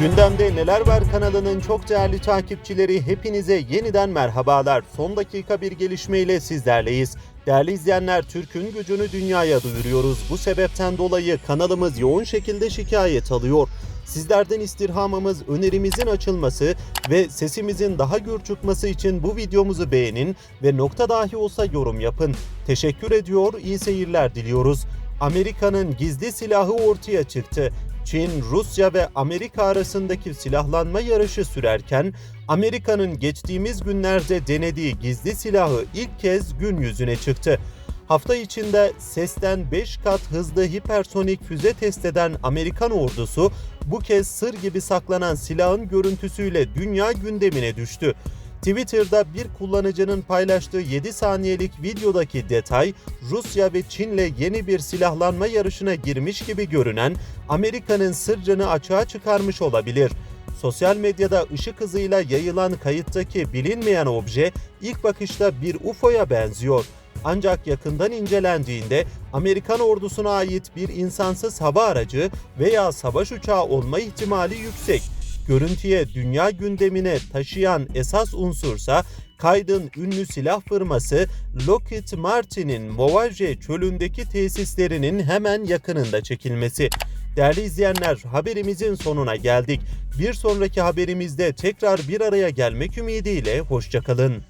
Gündemde Neler Var kanalının çok değerli takipçileri hepinize yeniden merhabalar. Son dakika bir gelişmeyle sizlerleyiz. Değerli izleyenler Türk'ün gücünü dünyaya duyuruyoruz. Bu sebepten dolayı kanalımız yoğun şekilde şikayet alıyor. Sizlerden istirhamımız önerimizin açılması ve sesimizin daha gür çıkması için bu videomuzu beğenin ve nokta dahi olsa yorum yapın. Teşekkür ediyor, iyi seyirler diliyoruz. Amerika'nın gizli silahı ortaya çıktı. Çin, Rusya ve Amerika arasındaki silahlanma yarışı sürerken Amerika'nın geçtiğimiz günlerde denediği gizli silahı ilk kez gün yüzüne çıktı. Hafta içinde sesten 5 kat hızlı hipersonik füze test eden Amerikan ordusu bu kez sır gibi saklanan silahın görüntüsüyle dünya gündemine düştü. Twitter'da bir kullanıcının paylaştığı 7 saniyelik videodaki detay, Rusya ve Çin'le yeni bir silahlanma yarışına girmiş gibi görünen Amerika'nın sırrını açığa çıkarmış olabilir. Sosyal medyada ışık hızıyla yayılan kayıttaki bilinmeyen obje ilk bakışta bir UFO'ya benziyor. Ancak yakından incelendiğinde Amerikan ordusuna ait bir insansız hava aracı veya savaş uçağı olma ihtimali yüksek. Görüntüye dünya gündemine taşıyan esas unsursa kaydın ünlü silah firması Lockheed Martin'in Movage çölündeki tesislerinin hemen yakınında çekilmesi. Değerli izleyenler haberimizin sonuna geldik. Bir sonraki haberimizde tekrar bir araya gelmek ümidiyle hoşçakalın.